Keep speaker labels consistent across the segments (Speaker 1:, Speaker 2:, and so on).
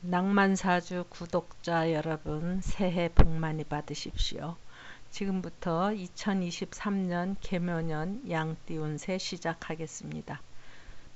Speaker 1: 낭만사주 구독자 여러분 새해 복 많이 받으십시오. 지금부터 2023년 개묘년 양띠 운세 시작하겠습니다.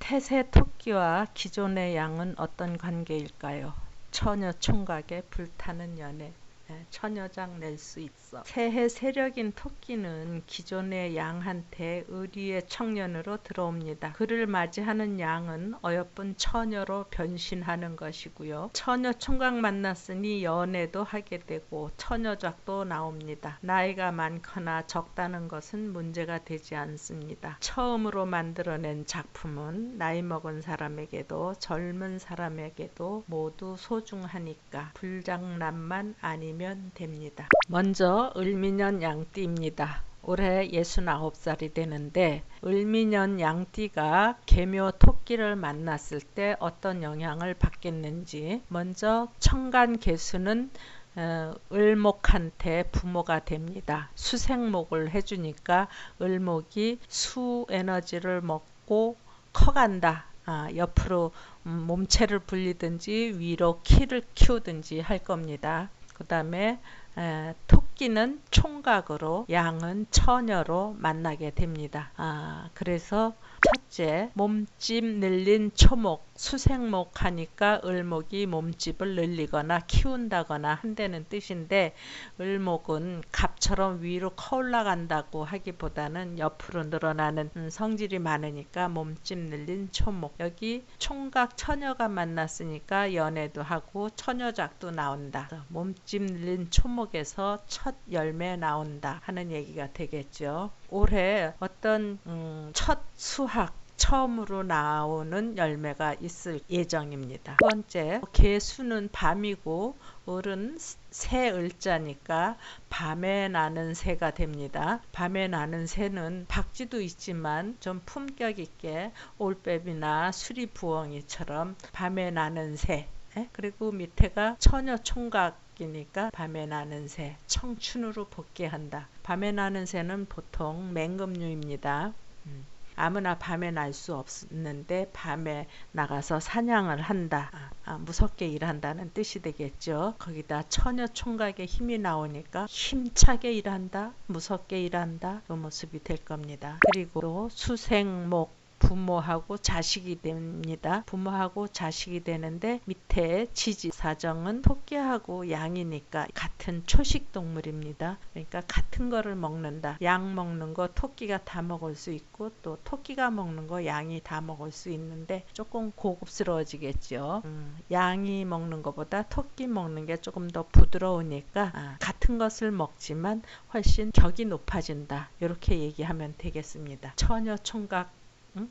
Speaker 1: 태세 토끼와 기존의 양은 어떤 관계일까요? 처녀 총각의 불타는 연애 네, 처녀장 낼 수 있어. 새해 세력인 토끼는 기존의 양한테 의리의 청년으로 들어옵니다. 그를 맞이하는 양은 어여쁜 처녀로 변신하는 것이고요. 처녀 총각 만났으니 연애도 하게 되고 처녀작도 나옵니다. 나이가 많거나 적다는 것은 문제가 되지 않습니다. 처음으로 만들어낸 작품은 나이 먹은 사람에게도 젊은 사람에게도 모두 소중하니까 불장난만 아니면 보면 됩니다. 먼저 을미년 양띠입니다. 올해 69살이 되는데 을미년 양띠가 개묘 토끼를 만났을 때 어떤 영향을 받겠는지 먼저 청간 개수는 어, 을목한테 부모가 됩니다. 수생목을 해주니까 을목이 수 에너지를 먹고 커간다. 아, 옆으로 음, 몸체를 불리든지 위로 키를 키우든지 할 겁니다. 그 다음에 토끼는 총각으로 양은 처녀로 만나게 됩니다. 아, 그래서 첫째 몸집 늘린 초목 수생목 하니까 을목이 몸집을 늘리거나 키운다거나 한다는 뜻인데 을목은 갑처럼 위로 커 올라간다고 하기보다는 옆으로 늘어나는 음, 성질이 많으니까 몸집 늘린 초목 여기 총각 처녀가 만났으니까 연애도 하고 처녀작도 나온다 몸집 늘린 초목에서 첫 열매 나온다 하는 얘기가 되겠죠 올해 어떤 음, 첫 수학 처음으로 나오는 열매가 있을 예정입니다. 두 번째, 개수는 밤이고 을은 새 을자니까 밤에 나는 새가 됩니다. 밤에 나는 새는 박쥐도 있지만 좀 품격 있게 올빼미나 수리부엉이처럼 밤에 나는 새 예? 그리고 밑에가 처녀 총각 이니까 밤에 나는 새, 청춘으로 복귀한다. 밤에 나는 새는 보통 맹금류입니다. 음. 아무나 밤에 날 수 없는데 밤에 나가서 사냥을 한다. 아, 아, 무섭게 일한다는 뜻이 되겠죠. 거기다 처녀 총각의 힘이 나오니까 힘차게 일한다. 무섭게 일한다. 그 모습이 될 겁니다. 그리고 수생목 부모하고 자식이 됩니다. 부모하고 자식이 되는데 밑에 지지 사정은 토끼하고 양이니까 같은 초식 동물입니다. 그러니까 같은 거를 먹는다. 양 먹는 거 토끼가 다 먹을 수 있고 또 토끼가 먹는 거 양이 다 먹을 수 있는데 조금 고급스러워지겠죠. 음, 양이 먹는 것보다 토끼 먹는 게 조금 더 부드러우니까 아, 같은 것을 먹지만 훨씬 격이 높아진다. 이렇게 얘기하면 되겠습니다. 처녀 총각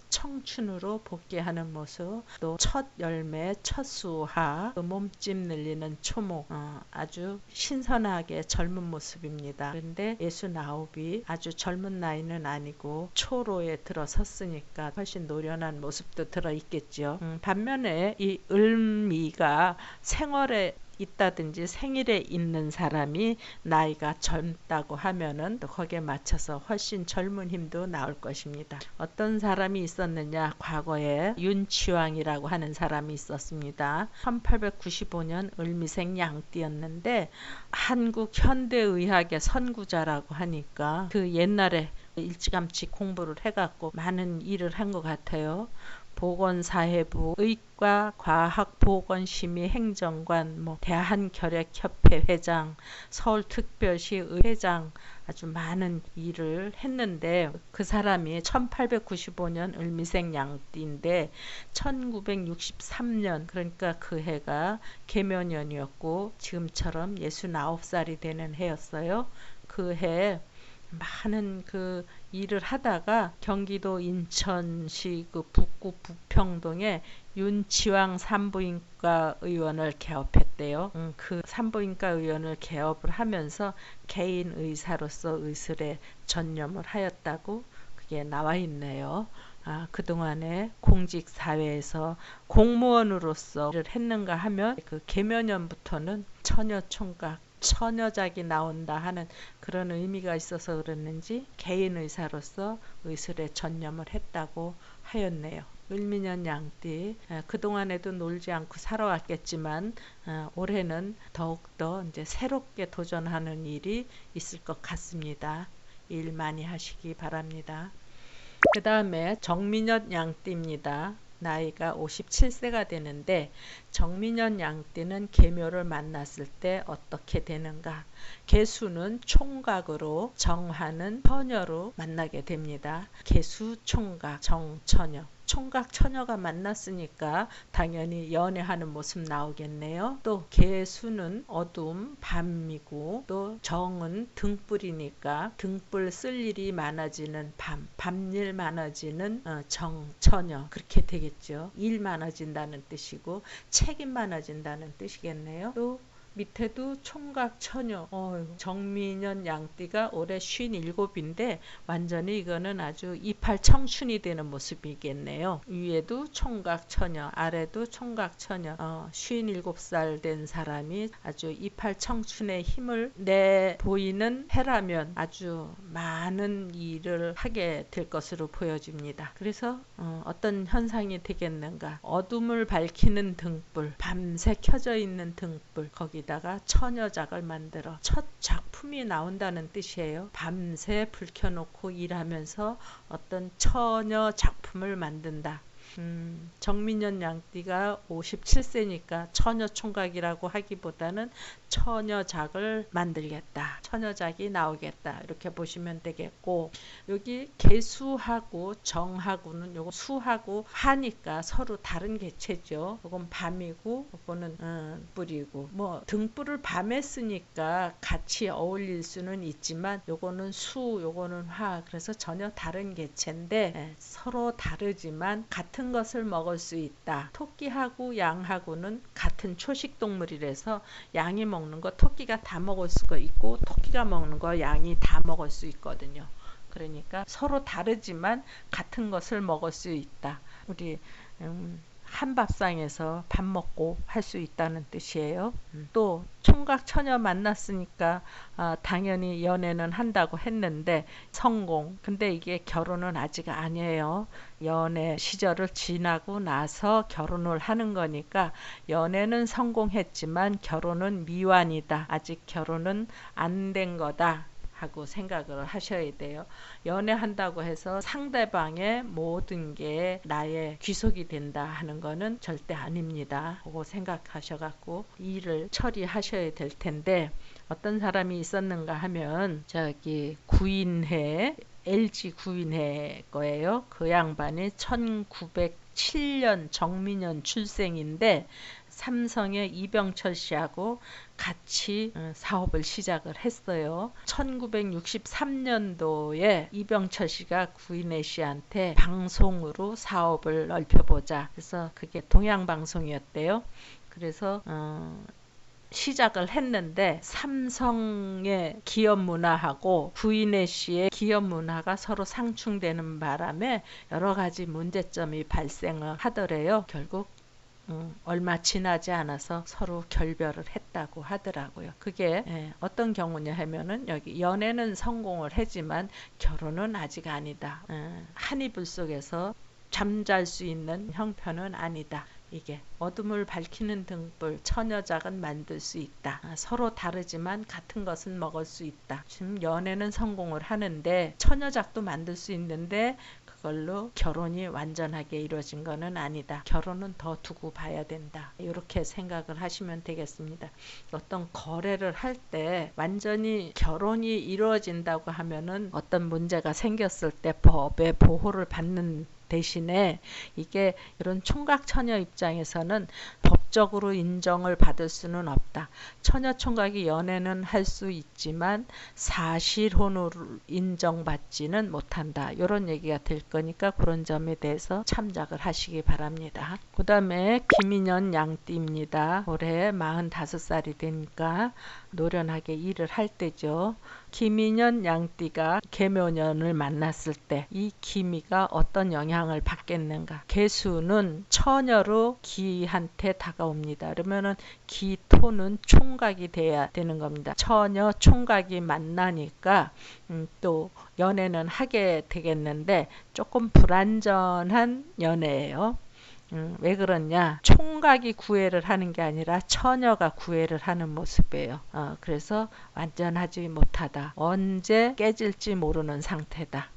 Speaker 1: 청춘으로 복귀하는 모습, 또 첫 열매, 첫 수하, 그 몸집 늘리는 초목, 어, 아주 신선하게 젊은 모습입니다. 그런데 예수나홉이 아주 젊은 나이는 아니고 초로에 들어섰으니까 훨씬 노련한 모습도 들어있겠죠. 음, 반면에 이 을미가 생활에 있다든지 생일에 있는 사람이 나이가 젊다고 하면은 또 거기에 맞춰서 훨씬 젊은 힘도 나올 것입니다. 어떤 사람이 있었느냐? 과거에 윤치왕이라고 하는 사람이 있었습니다. 1895년 을미생 양띠였는데 한국 현대의학의 선구자라고 하니까 그 옛날에 일찌감치 공부를 해갖고 많은 일을 한 것 같아요. 보건사회부, 의과 과학보건심의 행정관, 뭐 대한결핵협회 회장, 서울특별시 의회장 아주 많은 일을 했는데 그 사람이 1895년 을미생 양띠인데 1963년 그러니까 그 해가 개묘년이었고 지금처럼 69살이 되는 해였어요. 그 해 많은 그 일을 하다가 경기도 인천시 그 북구 북평동에 윤치왕 산부인과 의원을 개업했대요. 음, 그 산부인과 의원을 개업을 하면서 개인 의사로서 의술에 전념을 하였다고 그게 나와 있네요. 아, 그동안에 공직 사회에서 공무원으로서 일을 했는가 하면 그 개면연부터는 처녀 총각 처녀작이 나온다 하는 그런 의미가 있어서 그랬는지 개인 의사로서 의술에 전념을 했다고 하였네요. 을미년 양띠 에, 그동안에도 놀지 않고 살아왔겠지만 어, 올해는 더욱더 이제 새롭게 도전하는 일이 있을 것 같습니다. 일 많이 하시기 바랍니다. 그 다음에 정민년 양띠입니다. 나이가 57세가 되는데 정민년 양띠는 계묘를 만났을 때 어떻게 되는가? 개수는 총각으로 정하는 처녀로 만나게 됩니다. 개수 총각 정처녀 총각 처녀가 만났으니까 당연히 연애하는 모습 나오겠네요. 또 개수는 어둠 밤이고 또 정은 등불이니까 등불 쓸 일이 많아지는 밤 밤일 많아지는 어, 정처녀 그렇게 되겠죠. 일 많아진다는 뜻이고 책임 많아진다는 뜻이겠네요. 또 밑에도 총각 처녀 어, 정민현 양띠가 올해 57인데 완전히 이거는 아주 이팔 청춘이 되는 모습이겠네요. 위에도 총각 처녀 아래도 총각 처녀 어, 57살 된 사람이 아주 이팔 청춘의 힘을 내 보이는 해라면 아주 많은 일을 하게 될 것으로 보여집니다. 그래서 어, 어떤 현상이 되겠는가 어둠을 밝히는 등불 밤새 켜져 있는 등불 거기 여기다가 처녀작을 만들어 첫 작품이 나온다는 뜻이에요. 밤새 불 켜놓고 일하면서 어떤 처녀 작품을 만든다. 음, 정민현 양띠가 57세니까 처녀 총각이라고 하기보다는 처녀작을 만들겠다. 처녀작이 나오겠다. 이렇게 보시면 되겠고 여기 개수하고 정하고는 요거 수하고 하니까 서로 다른 개체죠. 요건 밤이고 요거는 음, 뿔이고 뭐 등불을 밤에 쓰니까 같이 어울릴 수는 있지만 요거는 수 요거는 화 그래서 전혀 다른 개체인데 네, 서로 다르지만 같은 것을 먹을 수 있다. 토끼하고 양하고는 같은 초식 동물이라서 양이 먹 먹는 거 토끼가 다 먹을 수가 있고 토끼가 먹는 거 양이 다 먹을 수 있거든요. 그러니까 서로 다르지만 같은 것을 먹을 수 있다. 우리 음, 한 밥상에서 밥 먹고 할 수 있다는 뜻이에요. 음. 또 총각 처녀 만났으니까 아, 당연히 연애는 한다고 했는데 성공. 근데 이게 결혼은 아직 아니에요. 연애 시절을 지나고 나서 결혼을 하는 거니까 연애는 성공했지만 결혼은 미완이다. 아직 결혼은 안 된 거다. 하고 생각을 하셔야 돼요. 연애한다고 해서 상대방의 모든 게 나의 귀속이 된다 하는 거는 절대 아닙니다. 그거 생각하셔 갖고 일을 처리하셔야 될 텐데 어떤 사람이 있었는가 하면 저기 구인회 LG 구인회 거예요. 그 양반이 1907년 정민년 출생인데 삼성의 이병철 씨하고 같이 어, 사업을 시작을 했어요. 1963년도에 이병철 씨가 구인혜 씨한테 방송으로 사업을 넓혀보자. 그래서 그게 동양방송이었대요. 그래서 어, 시작을 했는데 삼성의 기업 문화하고 구인혜 씨의 기업 문화가 서로 상충되는 바람에 여러 가지 문제점이 발생을 하더래요. 결국 음, 얼마 지나지 않아서 서로 결별을 했다고 하더라고요. 그게 예, 어떤 경우냐 하면은 여기 연애는 성공을 했지만 결혼은 아직 아니다. 예, 한 이불 속에서 잠잘 수 있는 형편은 아니다. 이게 어둠을 밝히는 등불 처녀작은 만들 수 있다. 아, 서로 다르지만 같은 것은 먹을 수 있다. 지금 연애는 성공을 하는데 처녀작도 만들 수 있는데 그걸로 결혼이 완전하게 이루어진 것은 아니다. 결혼은 더 두고 봐야 된다. 이렇게 생각을 하시면 되겠습니다. 어떤 거래를 할 때 완전히 결혼이 이루어진다고 하면은 어떤 문제가 생겼을 때 법의 보호를 받는 대신에 이게 이런 총각 처녀 입장에서는 법 적으로 인정을 받을 수는 없다. 처녀 총각이 연애는 할 수 있지만 사실혼으로 인정받지는 못한다. 이런 얘기가 될 거니까 그런 점에 대해서 참작을 하시기 바랍니다. 그 다음에 김인현 양띠입니다. 올해 45살이 되니까 노련하게 일을 할 때죠. 김인현 양띠가 개묘년을 만났을 때 이 기미가 어떤 영향을 받겠는가? 개수는 처녀로 기한테 다가옵니다. 그러면은 기토는 총각이 돼야 되는 겁니다. 처녀 총각이 만나니까 음, 또 연애는 하게 되겠는데 조금 불안전한 연애예요. 음, 왜 그러냐? 총각이 구애를 하는 게 아니라 처녀가 구애를 하는 모습이에요. 어, 그래서 완전하지 못하다. 언제 깨질지 모르는 상태다.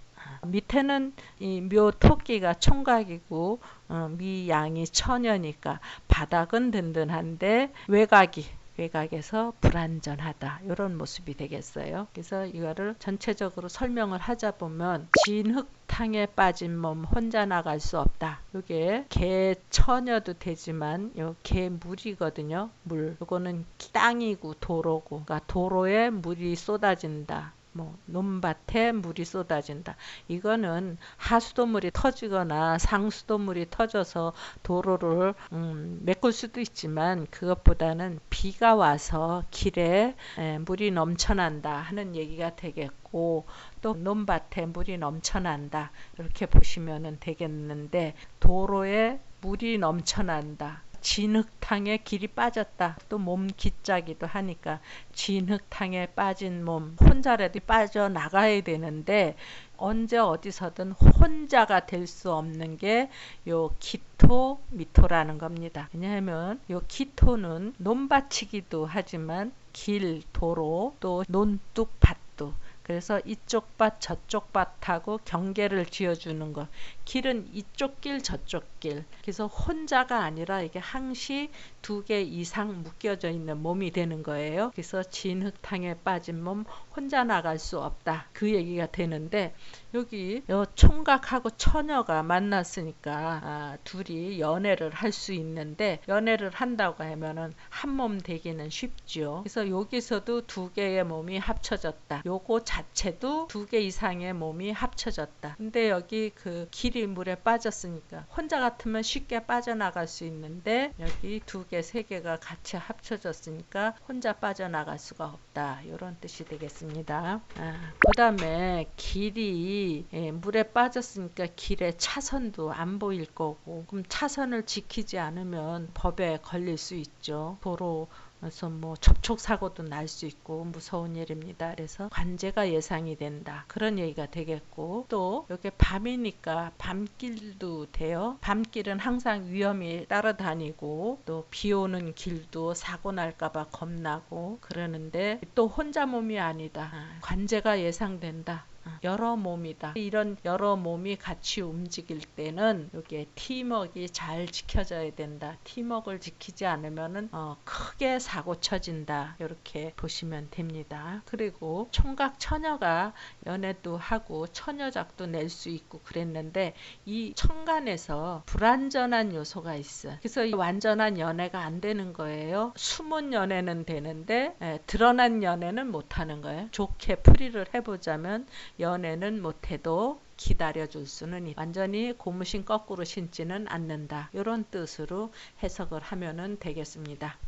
Speaker 1: 어, 밑에는 이 묘 토끼가 총각이고 어, 미 양이 처녀니까 바닥은 든든한데 외곽이 외곽에서 불안전하다 이런 모습이 되겠어요. 그래서 이거를 전체적으로 설명을 하자 보면 진흙 탕에 빠진 몸 혼자 나갈 수 없다. 이게 개 처녀도 되지만 개 물이거든요. 물. 이거는 땅이고 도로고 그러니까 도로에 물이 쏟아진다. 뭐 논밭에 물이 쏟아진다. 이거는 하수도물이 터지거나 상수도물이 터져서 도로를 음, 메꿀 수도 있지만 그것보다는 비가 와서 길에 에, 물이 넘쳐난다 하는 얘기가 되겠고 또 논밭에 물이 넘쳐난다 이렇게 보시면 되겠는데 도로에 물이 넘쳐난다. 진흙탕에 길이 빠졌다. 또 몸 기짜기도 하니까 진흙탕에 빠진 몸 혼자라도 빠져나가야 되는데 언제 어디서든 혼자가 될 수 없는 게 요 기토 미토라는 겁니다. 왜냐하면 요 기토는 논밭이기도 하지만 길, 도로, 또 논둑, 밭둑 그래서 이쪽 밭 저쪽 밭하고 경계를 지어주는 것. 길은 이쪽 길 저쪽 길. 그래서 혼자가 아니라 이게 항시 두 개 이상 묶여져 있는 몸이 되는 거예요. 그래서 진흙탕에 빠진 몸 혼자 나갈 수 없다. 그 얘기가 되는데 여기 총각하고 처녀가 만났으니까 아, 둘이 연애를 할 수 있는데 연애를 한다고 하면은 한 몸 되기는 쉽죠. 그래서 여기서도 두 개의 몸이 합쳐졌다. 요거 자체도 두 개 이상의 몸이 합쳐졌다. 근데 여기 그 길이 물에 빠졌으니까 혼자 같으면 쉽게 빠져나갈 수 있는데 여기 두 개, 세 개가 같이 합쳐졌으니까 혼자 빠져나갈 수가 없다. 이런 뜻이 되겠습니다. 아, 그 다음에 길이 예, 물에 빠졌으니까 길에 차선도 안 보일 거고 그럼 차선을 지키지 않으면 법에 걸릴 수 있죠. 도로 그래서 뭐 접촉 사고도 날 수 있고 무서운 일입니다. 그래서 관제가 예상이 된다. 그런 얘기가 되겠고 또 여기 밤이니까 밤길도 돼요. 밤길은 항상 위험이 따라다니고 또 비 오는 길도 사고 날까봐 겁나고 그러는데 또 혼자 몸이 아니다. 관제가 예상된다. 여러 몸이다. 이런 여러 몸이 같이 움직일 때는 여기에 팀워크가 잘 지켜져야 된다. 팀워크를 지키지 않으면은 어, 크게 사고 쳐진다. 이렇게 보시면 됩니다. 그리고 총각 처녀가 연애도 하고 처녀작도 낼 수 있고 그랬는데 이 천간에서 불완전한 요소가 있어. 그래서 완전한 연애가 안 되는 거예요. 숨은 연애는 되는데 에, 드러난 연애는 못 하는 거예요. 좋게 풀이를 해보자면 연 애는 못해도 기다려줄 수는 완전히 고무신 거꾸로 신지는 않는다. 이런 뜻으로 해석을 하면 되겠습니다.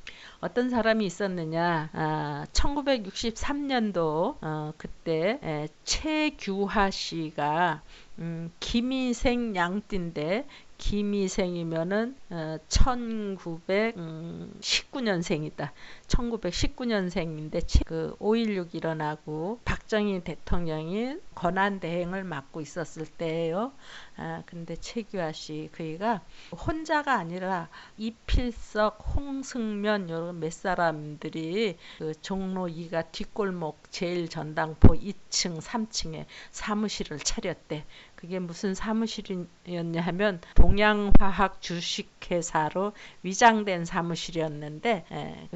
Speaker 1: 어떤 사람이 있었느냐? 아, 1963년도 어, 그때 에, 최규하 씨가 음, 김희생 양띠인데 김희생이면은 어, 1919년생이다. 1919년생인데 그5.16 일어나고 박정희 대통령이 권한 대행을 맡고 있었을 때예요. 아, 근데 최규하 씨 그이가 혼자가 아니라 이필석, 홍승면 이런 몇 사람들이 그 종로 2가 뒷골목 제일 전당포 2층, 3층에 사무실을 차렸대. 그게 무슨 사무실이었냐 하면 동양화학 주식회사로 위장된 사무실이었는데 에,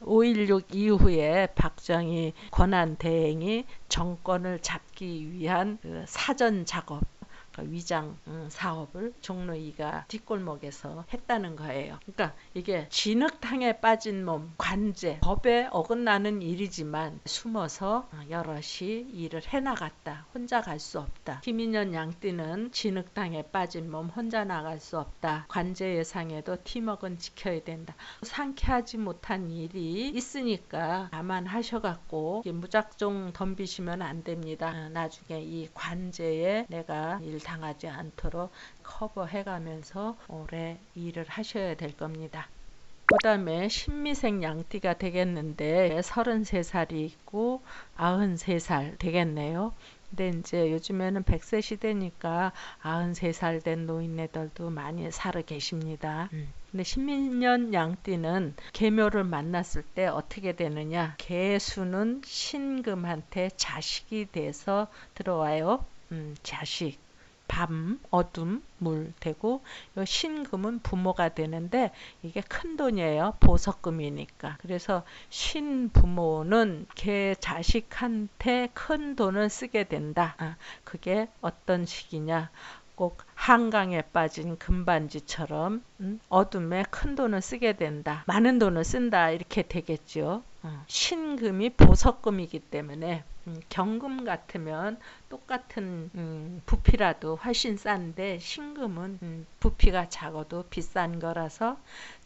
Speaker 1: 그5.16 이후에 박정희 권한 대행이 정권을 잡기 위한 그 사전 작업 그 위장 음, 사업을 종로 2가 뒷골목에서 했다는 거예요. 그러니까 이게 진흙탕에 빠진 몸, 관제, 법에 어긋나는 일이지만 숨어서 여럿이 일을 해나갔다. 혼자 갈 수 없다. 김인년 양띠는 진흙탕에 빠진 몸 혼자 나갈 수 없다. 관제 예상에도 팀워크는 지켜야 된다. 상쾌하지 못한 일이 있으니까 감안하셔갖고 무작정 덤비시면 안 됩니다. 나중에 이 관제에 내가 일 당하지 않도록 커버해 가면서 오래 일을 하셔야 될 겁니다. 그 다음에 신미생 양띠가 되겠는데 33살이 있고 93살 되겠네요. 근데 이제 요즘에는 100세 시대니까 93살 된 노인네들도 많이 살아 계십니다. 음. 근데 신민년 양띠는 개묘를 만났을 때 어떻게 되느냐? 개수는 신금한테 자식이 돼서 들어와요. 음, 자식. 밤, 어둠, 물 되고 신금은 부모가 되는데 이게 큰 돈이에요. 보석금이니까. 그래서 신부모는 걔 자식한테 큰 돈을 쓰게 된다. 아, 그게 어떤 식이냐. 꼭 한강에 빠진 금반지처럼 음, 어둠에 큰 돈을 쓰게 된다. 많은 돈을 쓴다. 이렇게 되겠죠. 어, 신금이 보석금이기 때문에 음, 경금 같으면 똑같은 음, 부피라도 훨씬 싼데 신금은 음, 부피가 작아도 비싼 거라서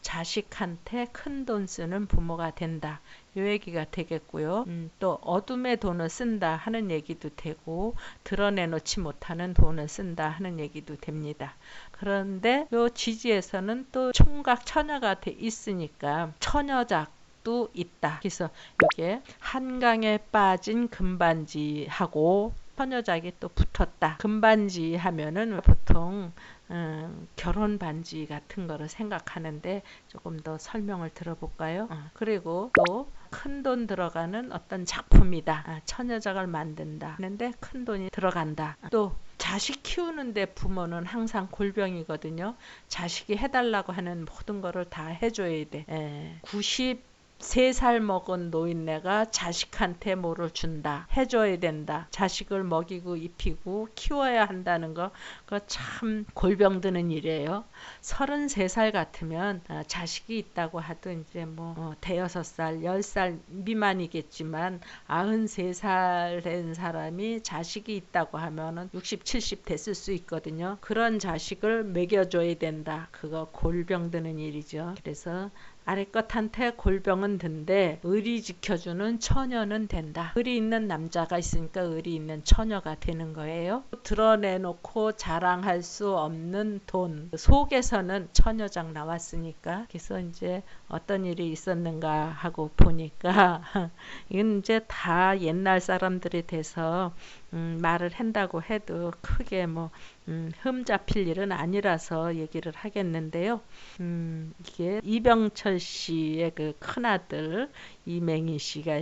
Speaker 1: 자식한테 큰 돈 쓰는 부모가 된다. 요 얘기가 되겠고요. 음, 또 어둠의 돈을 쓴다 하는 얘기도 되고 드러내놓지 못하는 돈을 쓴다 하는 얘기도 됩니다. 그런데 요 지지에서는 또 총각 처녀가 돼 있으니까 처녀작 도 있다. 그래서 이게 한강에 빠진 금반지하고 처녀작이 또 붙었다. 금반지 하면은 보통 음, 결혼 반지 같은 거를 생각하는데 조금 더 설명을 들어볼까요? 어, 그리고 또 큰 돈 들어가는 어떤 작품이다. 아, 처녀작을 만든다. 하는데 큰 돈이 들어간다. 또 자식 키우는데 부모는 항상 골병이거든요. 자식이 해달라고 하는 모든 거를 다 해줘야 돼. 에, 90 세 살 먹은 노인네가 자식한테 뭐를 준다. 해줘야 된다. 자식을 먹이고 입히고 키워야 한다는 거, 그거 참 골병 드는 일이에요. 33살 같으면 어, 자식이 있다고 하도 이제 뭐 어, 대여섯 살, 열 살 미만이겠지만 93살 된 사람이 자식이 있다고 하면은 60, 70 됐을 수 있거든요. 그런 자식을 먹여줘야 된다. 그거 골병 드는 일이죠. 그래서 아래것한테 골병은 든데 의리 지켜주는 처녀는 된다. 의리 있는 남자가 있으니까 의리 있는 처녀가 되는 거예요. 드러내놓고 자랑할 수 없는 돈 속에서는 처녀장 나왔으니까 그래서 이제 어떤 일이 있었는가 하고 보니까 이건 이제 다 옛날 사람들이 돼서 음, 말을 한다고 해도 크게 뭐 음, 흠 잡힐 일은 아니라서 얘기를 하겠는데요. 음, 이게 이병철 씨의 그 큰아들 이맹희 씨가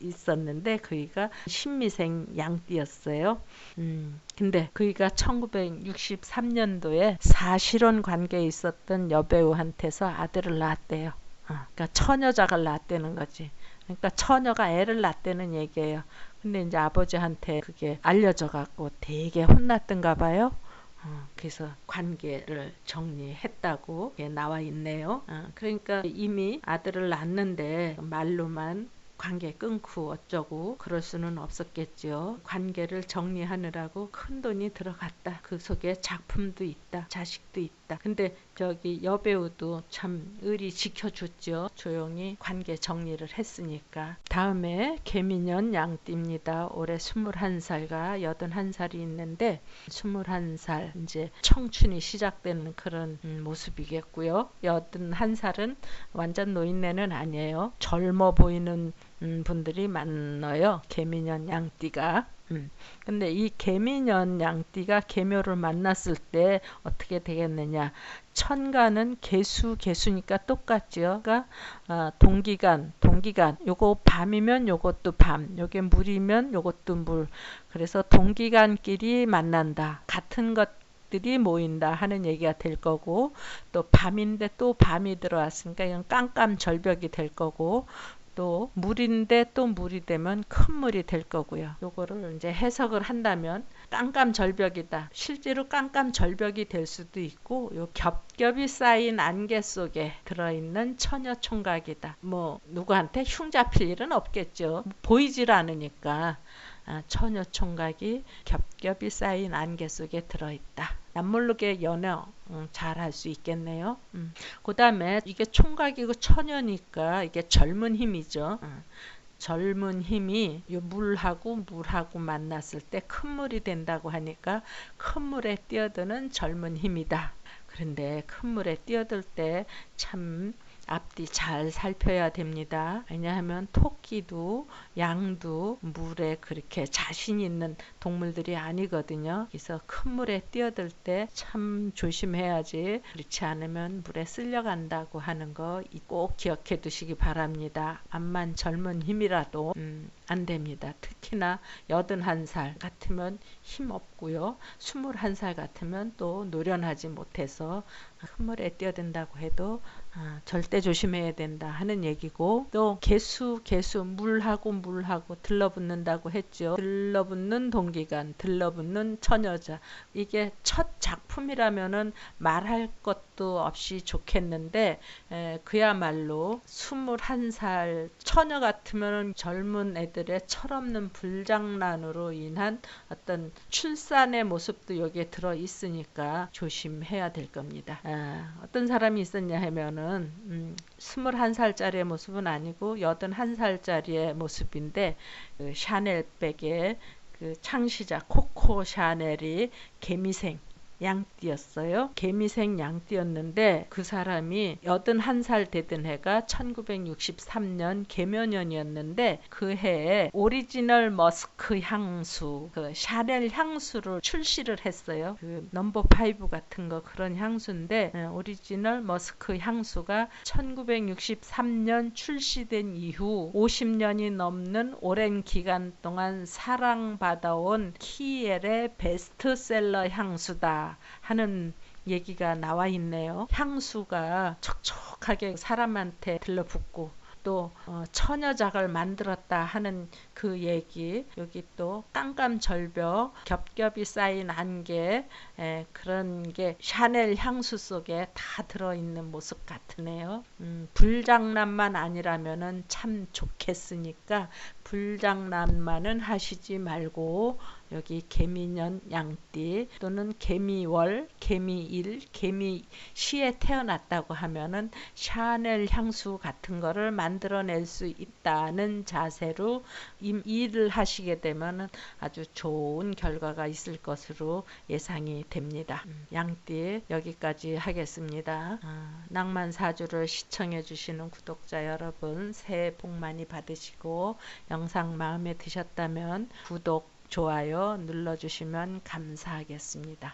Speaker 1: 있었는데 그이가 신미생 양띠였어요. 음, 근데 그이가 1963년도에 사실혼 관계에 있었던 여배우한테서 아들을 낳았대요. 어, 그러니까 처녀작을 낳았다는 거지. 그러니까 처녀가 애를 낳았다는 얘기예요. 근데 이제 아버지한테 그게 알려져 갖고 되게 혼났던가 봐요. 어, 그래서 관계를 정리했다고 나와 있네요. 어, 그러니까 이미 아들을 낳는데 말로만 관계 끊고 어쩌고 그럴 수는 없었겠죠. 관계를 정리하느라고 큰 돈이 들어갔다. 그 속에 작품도 있다. 자식도 있다. 근데 저기 여배우도 참 의리 지켜줬죠. 조용히 관계 정리를 했으니까. 다음에 개미년 양띠입니다. 올해 21살과 81살이 있는데 21살 이제 청춘이 시작되는 그런 음, 모습이겠고요. 81살은 완전 노인네는 아니에요. 젊어 보이는 음, 분들이 많아요. 개미년 양띠가. 음. 근데 이 개미년 양띠가 개묘를 만났을 때 어떻게 되겠느냐? 천간은 개수 개수니까 똑같죠. 그러니까 어, 동기간 동기간 요거 밤이면 요것도 밤, 요게 물이면 요것도 물. 그래서 동기간끼리 만난다. 같은 것 들이 모인다 하는 얘기가 될 거고 또 밤인데 또 밤이 들어왔으니까 이건 깜깜 절벽이 될 거고 또 물인데 또 물이 되면 큰 물이 될 거고요. 요거를 이제 해석을 한다면 깜깜 절벽이다. 실제로 깜깜 절벽이 될 수도 있고 요 겹겹이 쌓인 안개 속에 들어있는 처녀 총각이다. 뭐 누구한테 흉 잡힐 일은 없겠죠. 보이질 않으니까 아, 처녀 총각이 겹겹이 쌓인 안개 속에 들어있다. 남모르게 연애 음, 잘할 수 있겠네요. 음. 그 다음에 이게 총각이고 처녀니까 이게 젊은 힘이죠. 음. 젊은 힘이 물하고 물하고 만났을 때 큰 물이 된다고 하니까 큰 물에 뛰어드는 젊은 힘이다. 그런데 큰 물에 뛰어들 때 참 앞뒤 잘 살펴야 됩니다. 왜냐하면 토끼도 양도 물에 그렇게 자신 있는 동물들이 아니거든요. 그래서 큰 물에 뛰어들 때 참 조심해야지 그렇지 않으면 물에 쓸려간다고 하는 거 꼭 기억해 두시기 바랍니다. 암만 젊은 힘이라도 음, 안 됩니다. 특히나 81살 같으면 힘 없고요. 21살 같으면 또 노련하지 못해서 큰 물에 뛰어든다고 해도 아, 절대 조심해야 된다 하는 얘기고 또 개수 개수 물하고 물하고 들러붙는다고 했죠. 들러붙는 동기간 들러붙는 처녀자 이게 첫 작품이라면은 말할 것도 없이 좋겠는데 에, 그야말로 21살 처녀 같으면 젊은 애들의 철없는 불장난으로 인한 어떤 출산의 모습도 여기에 들어 있으니까 조심해야 될 겁니다. 아, 어떤 사람이 있었냐 하면은 음, 21살짜리의 모습은 아니고 81살짜리의 모습인데 그 샤넬백의 그 창시자 코코 샤넬이 개미생 양띠였어요. 개미생 양띠였는데 그 사람이 81살 되던 해가 1963년 개묘년이었는데 그 해에 오리지널 머스크 향수, 그 샤넬 향수를 출시를 했어요. 그 넘버 5 같은 거 그런 향수인데 예, 오리지널 머스크 향수가 1963년 출시된 이후 50년이 넘는 오랜 기간 동안 사랑받아온 키엘의 베스트셀러 향수다. 하는 얘기가 나와 있네요. 향수가 촉촉하게 사람한테 들러붙고 또 어, 처녀작을 만들었다 하는 그 얘기 여기 또 깜깜절벽 겹겹이 쌓인 안개 에, 그런 게 샤넬 향수 속에 다 들어있는 모습 같으네요. 음, 불장난만 아니라면은 참 좋겠으니까 불장난만은 하시지 말고 여기 개미년 양띠 또는 개미월, 개미일, 개미시에 태어났다고 하면은 샤넬 향수 같은 거를 만들어낼 수 있다는 자세로 일을 하시게 되면 아주 좋은 결과가 있을 것으로 예상이 됩니다. 음, 양띠 여기까지 하겠습니다. 아, 낭만 사주를 시청해 주시는 구독자 여러분 새해 복 많이 받으시고 영상 마음에 드셨다면 구독 좋아요 눌러주시면 감사하겠습니다.